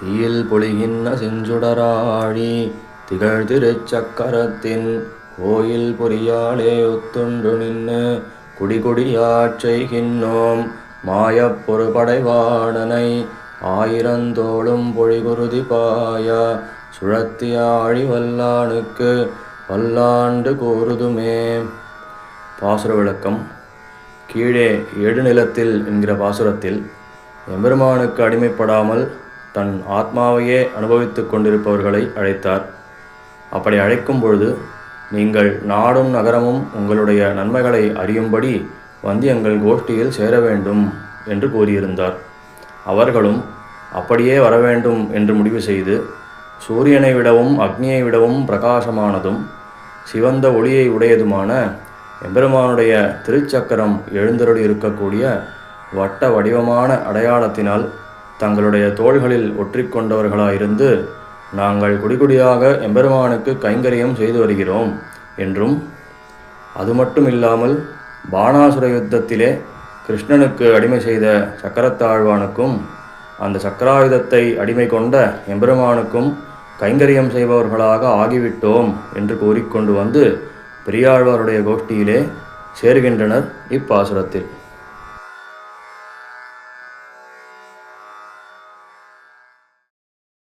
தீயில் பொழிகின்ற செஞ்சுடராழி திகழ் திருச்சக்கரத்தின் கோயில் பொறியாலே ஒத்துண்டு நின்று குடிகுடியாச் செய்கின்றோம். மாயப் ஆயிரந்தோளும் பொழிகுருதி பாய சுழத்தியாழி வல்லானுக்கு பல்லாண்டு கூறுதுமே பாசுர விளக்கம். கீழே ஏடுநிலத்தில் என்கிற பாசுரத்தில் எம்பெருமானுக்கு அடிமைப்படாமல் தன் ஆத்மாவையே அனுபவித்துக் கொண்டிருப்பவர்களை அழைத்தார். அப்படி அழைக்கும் பொழுது நீங்கள் நாடும் நகரமும் உங்களுடைய நன்மைகளை அறியும்படி வந்து எங்கள் கோஷ்டியில் சேர வேண்டும் என்று கூறியிருந்தார். அவர்களும் அப்படியே வர வேண்டும் என்று முடிவு செய்து சூரியனை விடவும் அக்னியை விடவும் பிரகாசமானதும் சிவந்த ஒளியை உடையதுமான எம்பெருமானுடைய திருச்சக்கரம் எழுந்தருளி இருக்கக்கூடிய வட்ட வடிவமான அடையாளத்தினால் தங்களுடைய தோள்களில் ஒற்றிக்கொண்டவர்களாயிருந்து நாங்கள் குடிகுடியாக எம்பெருமானுக்கு கைங்கரியம் செய்து வருகிறோம் என்றும் அது மட்டும் இல்லாமல் பாணாசுர யுத்தத்திலே கிருஷ்ணனுக்கு அடிமை செய்த சக்கரத்தாழ்வானுக்கும் அந்த சக்கராயுதத்தை அடிமை கொண்ட எம்பெருமானுக்கும் கைங்கரியம் செய்பவர்களாக ஆகிவிட்டோம் என்று கூறிக்கொண்டு வந்து பெரியாழ்வாருடைய கோஷ்டியிலே சேர்கின்றனர் இப்பாசுரத்தில்.